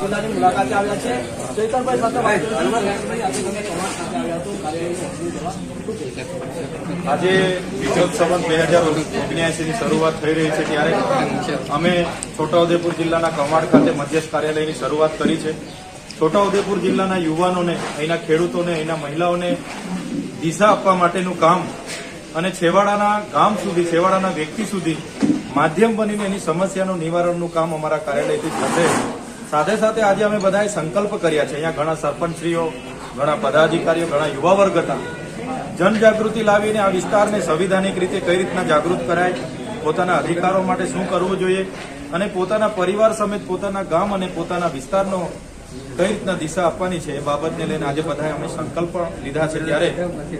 જિલ્લાની મુલાકાતે આવ્યા છે. ચૈતનભાઈ સાથે આજે? આજે વિજયોત્સવ બે હજાર ઓગણ્યાસીની શરૂઆત થઈ રહી છે ત્યારે અમે છોટાઉદેપુર જિલ્લાના કમાડ ખાતે મધ્યસ્થ કાર્યાલયની શરૂઆત કરી છે. છોટાઉદેપુર જિલ્લાના યુવાનોને, અહીંના ખેડૂતોને, અહીંના મહિલાઓને દિશા આપવા માટેનું કામ અને છેવાડાના ગામ સુધી, છેવાડાના વ્યક્તિ સુધી માધ્યમ બનીને એની સમસ્યાનું નિવારણનું કામ અમારા કાર્યાલયથી થશે. સાથે સાથે આજે અમે બધાએ સંકલ્પ કર્યા છે. અહીંયા ઘણા સરપંચશ્રીઓ, ઘણા પદાધિકારીઓ, ઘણા યુવા વર્ગ હતા. જનજાગૃતિ લાવીને આ વિસ્તારને સંવિધાનિક રીતે કઈ રીતના જાગૃત કરાય, પોતાના અધિકારો માટે શું કરવું જોઈએ અને પોતાના પરિવાર સમેત પોતાના ગામ અને પોતાના વિસ્તારનો કઈ રીતના દિશા આપવાની છે એ બાબતને લઈને આજે બધાએ અમે સંકલ્પ લીધા છે. ત્યારે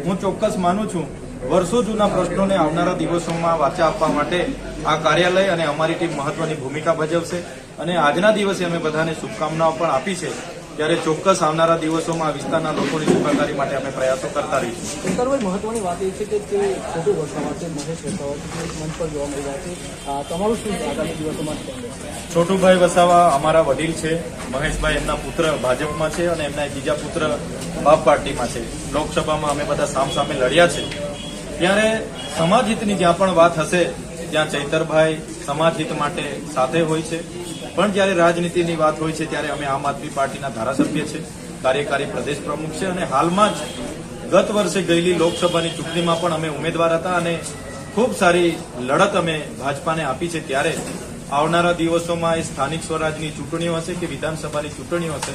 હું ચોક્કસ માનું છું, વર્ષો જૂના પ્રશ્નોને આવનારા દિવસોમાં વાચા આપવા માટે આ કાર્યાલય અને અમારી ટીમ મહત્વની ભૂમિકા ભજવશે. અને આજના દિવસે અમે બધાને શુભકામનાઓ પણ આપી છે. ત્યારે ચોક્કસ આવનારા દિવસોમાં આ વિસ્તારના લોકોની સુખાકારી માટે અમે પ્રયાસો કરતા રહીશું. ચૈતનભાઈ મહત્વની વાત એ છે કે તે છોટું વસાવા છે. મહેશ વસાવા મંચ પર જોવા મળી રહ્યા છે. તમારું શું આગામી દિવસોમાં છોટુભાઈ વસાવા અમારા વડીલ છે. મહેશભાઈ એમના પુત્ર ભાજપમાં છે અને એમના બીજા પુત્ર બાપ પાર્ટીમાં છે. લોકસભામાં અમે બધા સામસામે લડ્યા છે. ત્યારે સમાજ હિતની જ્યાં પણ વાત હશે ત્યાં ચૈતરભાઈ સમાજ હિત માટે સાથે હોય છે. પણ જ્યારે રાજનીતિની વાત હોય છે, ત્યારે અમે આમ આદમી પાર્ટીના ધારાસભ્ય છે, કાર્યકારી પ્રદેશ પ્રમુખ છે અને હાલમાં જ ગત વર્ષે ગયેલી લોકસભાની ચૂંટણીમાં પણ અમે ઉમેદવાર હતા અને ખૂબ સારી લડત અમે ભાજપાને આપી છે. ત્યારે આવનારા દિવસોમાં એ સ્થાનિક સ્વરાજની ચૂંટણીઓ હશે કે વિધાનસભાની ચૂંટણીઓ હશે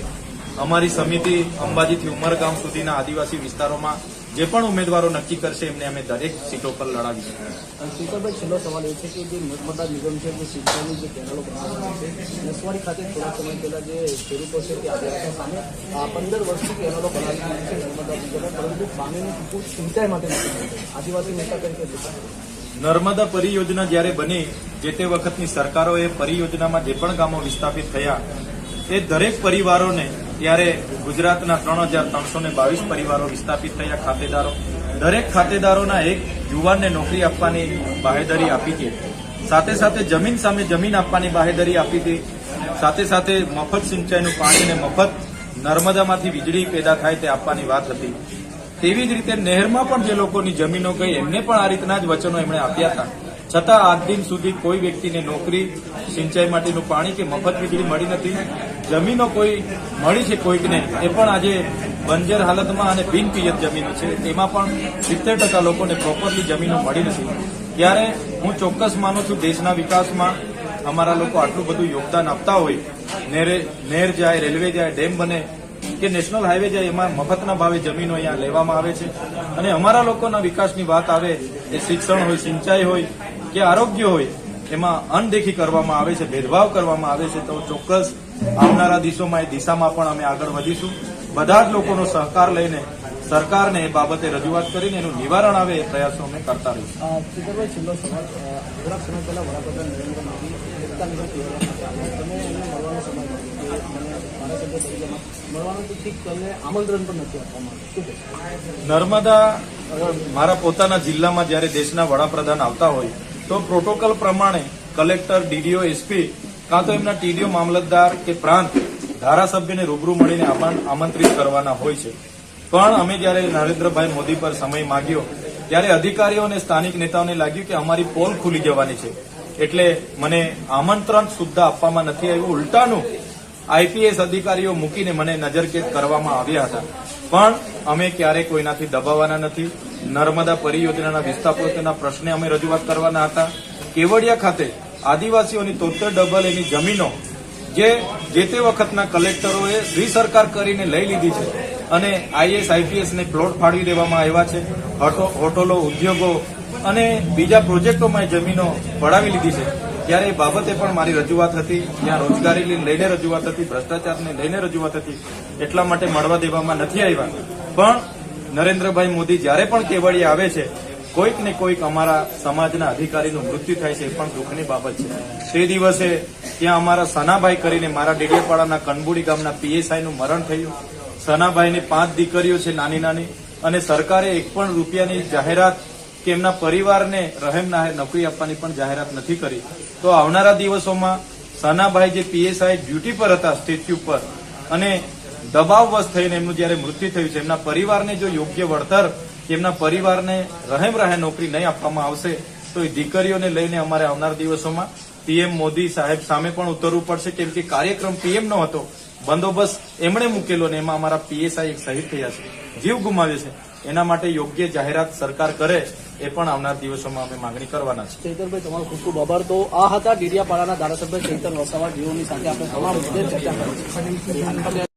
અમારી સમિતિ અંબાજીથી ઉમરગામ સુધીના આદિવાસી વિસ્તારોમાં જે પણ ઉમેદવારો નક્કી કરશે એમને અમે દરેક સીટો પર લડાવીશું. ચૈતનભાઈ છેલ્લો સવાલ એ છે કે જે નર્મદા નિગમ છે જે સિંચાઈની જે કેનાલો બનાવવાના છે નસવાડી ખાતે થોડા સમય પહેલા જે ખેડૂતો છે તે આદિવાસી સામે. પંદર વર્ષથી કેનાલો બનાવી છે નર્મદા નિગમે પરંતુ પાણીની પૂર સિંચાઈ માટે આદિવાસી નેતા તરીકે નર્મદા પરિયોજના જ્યારે બની જે તે વખતની સરકારોએ પરિયોજનામાં જે પણ ગામો વિસ્થાપિત થયા એ દરેક પરિવારોને ત્યારે ગુજરાતના ત્રણ હજાર ત્રણસો ને બાવીસ પરિવારો વિસ્થાપિત થયા ખાતેદારો. દરેક ખાતેદારોના એક યુવાનને નોકરી આપવાની બાહેધરી આપી હતી. સાથે સાથે જમીન સામે જમીન આપવાની બાહેધરી આપી હતી. સાથે સાથે મફત સિંચાઈનું પાણી અને મફત નર્મદામાંથી વીજળી પેદા થાય તે આપવાની વાત હતી. તેવી જ રીતે નહેરમાં પણ જે લોકોની જમીનો ગઈ, એમને પણ આ રીતના જ વચનો એમણે આપ્યા હતા. છતાં આજ દિન સુધી કોઈ વ્યક્તિને નોકરી, સિંચાઈ માટેનું પાણી કે મફત વીજળી મળી નથી. જમીનો કોઈ મળી છે કોઈકને, એ પણ આજે બંજર હાલતમાં અને બિનપિયત જમીનો છે. તેમાં પણ સિત્તેર ટકા લોકોને પ્રોપરલી જમીનો મળી નથી. ત્યારે હું ચોક્કસ માનું છું દેશના વિકાસમાં અમારા લોકો આટલું બધું યોગદાન આપતા હોય, નેરે નહેર જાય, રેલવે જાય, ડેમ બને, કે નેશનલ હાઈવે જાય, એમાં મફતના ભાવે જમીનો અહીંયા લેવામાં આવે છે. અને અમારા લોકોના વિકાસની વાત આવે, એ શિક્ષણ હોય, સિંચાઈ હોય, કે આરોગ્ય હોય, એમાં અનદેખી કરવામાં આવે છે, ભેદભાવ કરવામાં આવે છે. તો ચોક્કસ આવનારા દિવસોમાં એ દિશામાં પણ અમે આગળ વધીશું. બધા જ લોકોનો સહકાર લઈને સરકારને એ બાબતે રજૂઆત કરીને એનું નિવારણ આવે એ પ્રયાસો અમે કરતા રહીશું. છેલ્લો સવાલ થોડાક સમય પહેલા વડાપ્રધાન નરેન્દ્ર મોદી? નર્મદા મારા પોતાના જિલ્લામાં જ્યારે દેશના વડાપ્રધાન આવતા હોય તો પ્રોટોકોલ પ્રમાણે કલેક્ટર ડીડીઓ એસપી કાં તો એમના ટીડીઓ મામલતદાર કે પ્રાંત ધારાસભ્યને રૂબરૂ મળીને આમં- આમંત્રિત કરવાના હોય છે. પણ અમે જ્યારે નરેન્દ્રભાઈ મોદી પર સમય માંગ્યો, ત્યારે અધિકારીઓ અને સ્થાનિક નેતાઓને લાગ્યું કે અમારી પોલ ખુલી જવાની છે. એટલે મને આમંત્રણ સુદ્ધા આપવામાં નથી આવ્યું, ઉલટાનું આઈપીએસ અધિકારીઓ મૂકીને મને નજરકેદ કરવામાં આવ્યા હતા. પણ અમે ક્યારેય કોઈનાથી દબાવવાના નથી. નર્મદા પરિયોજનાના વિસ્થાપકોના પ્રશ્ને અમે રજૂઆત કરવાના હતા. કેવડિયા ખાતે આદિવાસીઓની તોતેર ડબલ એની જમીનો જે જે તે વખતના કલેક્ટરોએ શ્રી સરકાર કરીને લઈ લીધી છે અને આઈએસ આઈપીએસ ને પ્લોટ ફાળવી દેવામાં આવ્યા છે. હોટો- હોટલો, ઉદ્યોગો અને બીજા પ્રોજેક્ટોમાં જમીનો ફળાવી લીધી છે. ત્યારે એ બાબતે પણ મારી રજૂઆત હતી. જ્યાં રોજગારી લઈને રજૂઆત હતી, ભ્રષ્ટાચારને લઈને રજૂઆત હતી. એટલા માટે મળવા દેવામાં નથી આવ્યા. પણ નરેન્દ્રભાઈ મોદી જ્યારે પણ કેવડીયા આવે છે કોઈક ને કોઈક અમારા સમાજના અધિકારીનું મૃત્યુ થાય છે એ પણ દુઃખની બાબત છે. તે દિવસે ત્યાં અમારા સનાભાઈ કરીને મારા ડેડિયાપાડાના કનબુડી ગામના પીએસઆઈનું મરણ થયું. સનાભાઈની પાંચ દીકરીઓ છે નાની નાની અને સરકારે એક પણ રૂપિયાની જાહેરાત કે એમના પરિવારને રહેમ નાહે નોકરી આપવાની પણ જાહેરાત નથી કરી. તો આવનારા દિવસોમાં સનાભાઈ જે પીએસઆઈ ડ્યુટી પર હતા સ્ટેચ્યુ પર અને દબાવવશ થઈને એમનું જયારે મૃત્યુ થયું છે, એમના પરિવારને જો યોગ્ય વળતર કે એમના પરિવારને રહેમ રહે નોકરી નહીં આપવામાં આવશે, તો એ દીકરીઓને લઈને અમારે આવનાર દિવસોમાં પીએમ મોદી સાહેબ સામે પણ ઉતરવું પડશે, કેમ કે કાર્યક્રમ પીએમ નો હતો. બંદોબસ્ત એમણે મૂકેલો ને એમાં અમારા પીએસઆઈ શહીદ થયા છે. જીવ ગુમાવ્યો છે. એના માટે યોગ્ય જાહેરાત સરકાર કરે એ પણ આવનાર દિવસોમાં અમે માંગણી કરવાના છે ચૈતરભાઈ તમારો ખૂબ ખૂબ આભાર. તો આ હતા ડેડિયાપાડાના ધારાસભ્ય ચૈતર વસાવા જેઓની સાથે આપણે તમામ ચર્ચા કરી